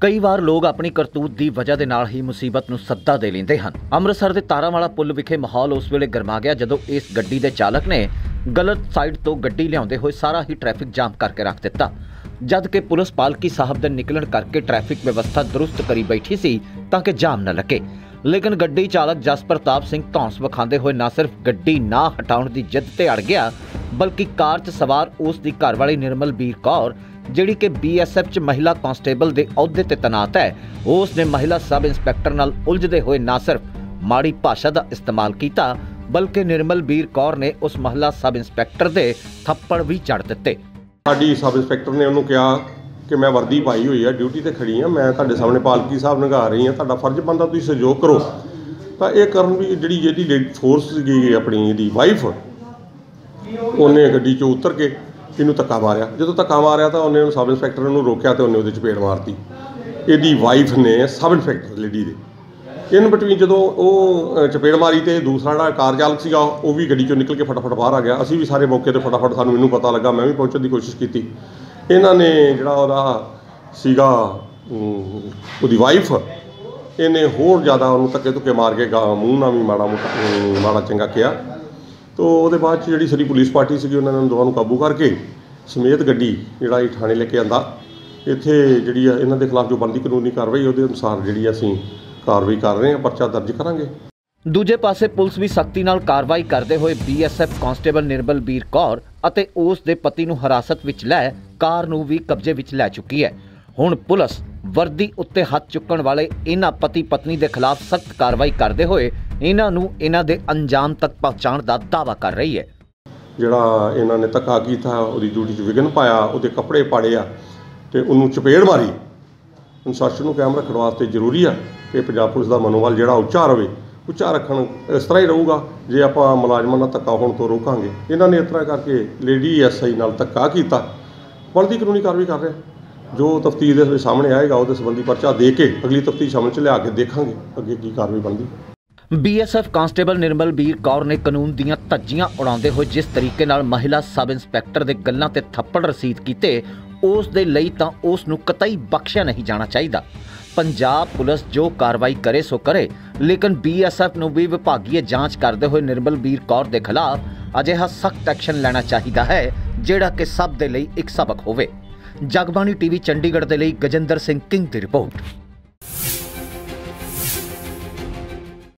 ਕਈ ਵਾਰ ਲੋਕ ਆਪਣੀ ਕਰਤੂਤ ਦੀ ਵਜ੍ਹਾ ਦੇ ਨਾਲ ਹੀ ਮੁਸੀਬਤ ਨੂੰ ਸੱਦਾ ਦੇ ਲੈਂਦੇ ਹਨ। ਅੰਮ੍ਰਿਤਸਰ ਦੇ ਤਾਰਾਵਾਲਾ ਪੁਲ ਵਿਖੇ ਮਾਹੌਲ ਉਸ ਵੇਲੇ ਗਰਮਾ ਗਿਆ ਜਦੋਂ ਇਸ ਗੱਡੀ ਦੇ ਚਾਲਕ ਨੇ ਗਲਤ ਸਾਈਡ ਤੋਂ ਗੱਡੀ ਲਿਆਉਂਦੇ ਹੋਏ ਸਾਰਾ ਹੀ ਟ੍ਰੈਫਿਕ ਜਾਮ ਕਰਕੇ ਰੱਖ ਦਿੱਤਾ। ਜਦ ਕਿ ਪੁਲਿਸ ਪਾਲਕੀ ਸਾਹਿਬ ਦੇ ਨਿਕਲਣ ਕਰਕੇ ਟ੍ਰੈਫਿਕ ਵਿਵਸਥਾ ਦਰੁਸਤ ਕਰੀ ਬੈਠੀ ਸੀ ਤਾਂ ਕਿ ਜਾਮ ਨਾ ਲੱਗੇ। ਲੇਕਿਨ ਗੱਡੀ ਚਾਲਕ ਜਸ ਪ੍ਰਤਾਪ ਸਿੰਘ ਧੌਂਸ ਵਿਖਾਉਂਦੇ ਹੋਏ ਨਾ ਸਿਰਫ ਗੱਡੀ ਨਾ ਹਟਾਉਣ ਦੀ ਜਿੱਦ ਤੇ ਅੜ ਗਿਆ, ਬਲਕਿ ਕਾਰ 'ਚ ਸਵਾਰ ਉਸ ਦੀ ਘਰਵਾਲੀ ਨਿਰਮਲ ਬੀਰ ਕੌਰ ਜਿਹੜੀ ਕਿ ਬੀਐਸਐਫ 'ਚ ਮਹਿਲਾ ਕਾਂਸਟੇਬਲ ਦੇ ਅਹੁਦੇ ਤੇ ਤੈਨਾਤ ਹੈ, ਉਸ ਨੇ ਮਹਿਲਾ ਸਬ ਇੰਸਪੈਕਟਰ ਨਾਲ ਉਲਝਦੇ ਹੋਏ ਨਾ ਸਿਰਫ ਮਾੜੀ ਭਾਸ਼ਾ ਦਾ ਇਸਤੇਮਾਲ ਕੀਤਾ, ਬਲਕਿ ਨਿਰਮਲ ਬੀਰ ਕੌਰ ਨੇ ਉਸ ਮਹਿਲਾ ਸਬ ਇੰਸਪੈਕਟਰ ਦੇ ਥੱਪੜ ਵੀ ਜੜ ਦਿੱਤੇ। ਸਾਡੀ ਸਬ ਇੰਸਪੈਕਟਰ ਨੇ ਉਹਨੂੰ ਕਿਹਾ ਕਿ ਮੈਂ ਵਰਦੀ ਪਾਈ ਹੋਈ ਆ, ਡਿਊਟੀ ਤੇ ਖੜੀ ਆ, ਮੈਂ ਤੁਹਾਡੇ ਸਾਹਮਣੇ ਪਾਲਕੀ ਸਾਹਿਬ ਨਿਗਾ ਰਹੀ ਆ, ਤੁਹਾਡਾ ਫਰਜ਼ ਬਣਦਾ ਤੁਸੀਂ ਸਹਿਯੋਗ ਕਰੋ। ਤਾਂ ਇਹ ਕਰਨ ਵੀ ਜਿਹੜੀ ਜਿਹੜੀ ਫੋਰਸ ਸੀਗੀ ਆਪਣੀ, ਇਹਦੀ ਵਾਈਫ ਉਹਨੇ ਗੱਡੀ 'ਚੋਂ ਉਤਰ ਕੇ ਇਹਨੂੰ ਧੱਕਾ ਮਾਰਿਆ। ਜਦੋਂ ਧੱਕਾ ਮਾਰਿਆ ਤਾਂ ਉਹਨੇ ਉਹਨੂੰ ਸਬ ਇੰਸਪੈਕਟਰ ਨੂੰ ਰੋਕਿਆ ਤੇ ਉਹਨੇ ਉਹਦੇ ਚਪੇੜ ਮਾਰਤੀ। ਇਹਦੀ ਵਾਈਫ ਨੇ ਸਬ ਇੰਸਪੈਕਟਰ ਲੇਡੀ ਦੇ। ਇਨ ਬਿਟਵੀਨ ਜਦੋਂ ਉਹ ਅ, ਚਪੇੜ ਮਾਰੀ ਤੇ ਦੂਸਰਾ ਜਿਹੜਾ ਕਾਰ ਚਾਲਕ ਸੀਗਾ ਉਹ ਵੀ ਗੱਡੀ ਚੋਂ ਨਿਕਲ ਕੇ ਫਟਾਫਟ ਬਾਹਰ ਆ ਗਿਆ। ਅਸੀਂ ਵੀ ਸਾਰੇ ਮੌਕੇ ਤੇ ਫਟਾਫਟ ਸਾਨੂੰ ਮੈਨੂੰ ਪਤਾ ਲੱਗਾ ਮੈਂ ਵੀ ਪਹੁੰਚਣ ਦੀ ਕੋਸ਼ਿਸ਼ ਕੀਤੀ। ਇਹਨਾਂ ਨੇ ਜਿਹੜਾ ਉਹਦਾ ਸੀਗਾ ਉਹਦੀ ਵਾਈਫ ਇਹਨੇ ਹੋਰ ਜ਼ਿਆਦਾ ਉਹਨੂੰ ਧੱਕੇ ਧੁੱਕੇ ਮਾਰ ਕੇ ਮੂੰਹ ਨਾਲ ਵੀ ਮਾੜਾ ਮੋਟਾ ਮਾੜਾ ਚੰਗਾ ਕਿਹਾ। ਤੋ ਉਹਦੇ ਬਾਅਦ 'ਚ ਜਿਹੜੀ ਸਾਡੀ ਪੁਲਿਸ ਪਾਰਟੀ ਸੀਗੀ, ਉਹਨਾਂ ਨੇ ਦੋਵਾਂ ਨੂੰ ਕਾਬੂ ਕਰਕੇ ਸਮੇਤ ਗੱਡੀ ਜਿਹੜਾ ਇਹ ਥਾਣੇ ਲੈ ਕੇ ਆਂਦਾ। ਇੱਥੇ ਜਿਹੜੀ ਆ ਇਹਨਾਂ ਦੇ ਖਿਲਾਫ ਜੋ ਬਣਦੀ ਕਾਨੂੰਨੀ ਕਾਰਵਾਈ, ਉਹਦੇ ਅਨੁਸਾਰ ਜਿਹੜੀ ਆ ਅਸੀਂ ਕਾਰਵਾਈ ਕਰ ਰਹੇ ਹਾਂ, ਪਰਚਾ ਦਰਜ ਕਰਾਂਗੇ। ਦੂਜੇ ਪਾਸੇ ਪੁਲਿਸ ਵੀ ਸਖਤੀ ਨਾਲ ਕਾਰਵਾਈ ਕਰਦੇ ਹੋਏ ਬੀਐਸਐਫ ਕਾਂਸਟੇਬਲ ਨਿਰਮਲ ਬੀਰ ਕੌਰ ਅਤੇ ਉਸ ਦੇ ਪਤੀ ਨੂੰ ਹਿਰਾਸਤ ਵਿੱਚ ਲੈ ਕਾਰ ਨੂੰ ਵੀ ਕਬਜ਼ੇ ਵਿੱਚ ਲੈ ਚੁੱਕੀ ਹੈ। ਹੁਣ ਪੁਲਿਸ ਵਰਦੀ ਉੱਤੇ ਹੱਥ ਚੁੱਕਣ ਵਾਲੇ ਇਹਨਾਂ ਪਤੀ ਪਤਨੀ ਦੇ ਖਿਲਾਫ ਸਖਤ ਕਾਰਵਾਈ ਕਰਦੇ ਹੋਏ ਇਹਨਾਂ ਨੂੰ ਇਹਨਾਂ ਦੇ ਅੰਜਾਮ ਤੱਕ ਪਹੁੰਚਾਉਣ ਦਾ ਦਾਅਵਾ ਕਰ ਰਹੀ ਹੈ। ਜਿਹੜਾ ਇਹਨਾਂ ਨੇ ਧੱਕਾ ਕੀਤਾ, ਉਹਦੀ ਡਿਊਟੀ 'ਚ ਵਿਘਨ ਪਾਇਆ, ਉਹਦੇ ਕੱਪੜੇ ਪਾੜੇ ਆ ਤੇ ਉਹਨੂੰ ਚਪੇੜ ਮਾਰੀ। ਅਨੁਸ਼ਾਸਨ ਨੂੰ ਕਾਇਮ ਰੱਖਣ ਵਾਸਤੇ ਜ਼ਰੂਰੀ ਆ ਕਿ ਪੰਜਾਬ ਪੁਲਿਸ ਦਾ ਮਨੋਬਲ ਜਿਹੜਾ ਉੱਚਾ ਰਵੇ। ਉੱਚਾ ਰੱਖਣ ਇਸ ਤਰ੍ਹਾਂ ਹੀ ਰਹੂਗਾ, ਜੇ ਆਪਾਂ ਮੁਲਾਜ਼ਮਾਂ ਨਾਲ ਧੱਕਾ ਹੋਣ ਤੋਂ ਰੋਕਾਂਗੇ। ਇਹਨਾਂ ਨੇ ਇਸ ਤਰ੍ਹਾਂ ਕਰਕੇ ਲੇਡੀ ਐਸਆਈ ਨਾਲ ਧੱਕਾ ਕੀਤਾ। ਬਣਦੀ ਕਾਨੂੰਨੀ ਕਾਰਵਾਈ ਕਰ ਰਿਹਾ। ਜੋ ਤਫਤੀਸ਼ ਦੇ ਸਾਹਮਣੇ ਆਏਗਾ, ਉਹਦੇ ਸੰਬੰਧੀ ਪਰਚਾ ਦੇ ਕੇ ਅਗਲੀ ਤਫਤੀਸ਼ ਸਾਹਮਣੇ ਚ ਲਿਆ ਕੇ ਦੇਖਾਂਗੇ ਅੱਗੇ ਕੀ ਕਾਰਵਾਈ ਬਣਦੀ। ਬੀਐਸਐਫ ਕਾਂਸਟੇਬਲ ਨਿਰਮਲ ਬੀਰ ਕੌਰ ਨੇ ਕਾਨੂੰਨ ਦੀਆਂ ਧੱਜੀਆਂ ਉਡਾਉਂਦੇ ਹੋਏ ਜਿਸ ਤਰੀਕੇ ਨਾਲ ਮਹਿਲਾ ਸਬ ਇੰਸਪੈਕਟਰ ਦੇ ਗੱਲਾਂ ਤੇ ਥੱਪੜ ਰਸੀਦ ਕੀਤੇ, ਉਸ ਦੇ ਲਈ ਤਾਂ ਉਸ ਨੂੰ ਕਤਈ ਬਖਸ਼ਿਆ ਨਹੀਂ ਜਾਣਾ ਚਾਹੀਦਾ। ਪੰਜਾਬ ਪੁਲਿਸ ਜੋ ਕਾਰਵਾਈ ਕਰੇ ਸੋ ਕਰੇ, ਲੇਕਿਨ ਬੀਐਸਐਫ ਨੂੰ ਵੀ ਵਿਭਾਗੀय ਜਾਂਚ ਕਰਦੇ ਹੋਏ ਨਿਰਮਲ ਬੀਰ ਕੌਰ ਦੇ ਖਿਲਾਫ ਅਜਿਹਾ ਸਖਤ ਐਕਸ਼ਨ ਲੈਣਾ ਚਾਹੀਦਾ ਹੈ, ਜਿਹੜਾ ਕਿ ਸਭ ਦੇ ਲਈ ਇੱਕ ਸਬਕ ਹੋਵੇ। ਜਗਬਾਣੀ ਟੀਵੀ ਚੰਡੀਗੜ੍ਹ ਦੇ ਲਈ ਗਜਿੰਦਰ ਸਿੰਘ ਕਿੰਗ ਦੀ ਰਿਪੋਰਟ।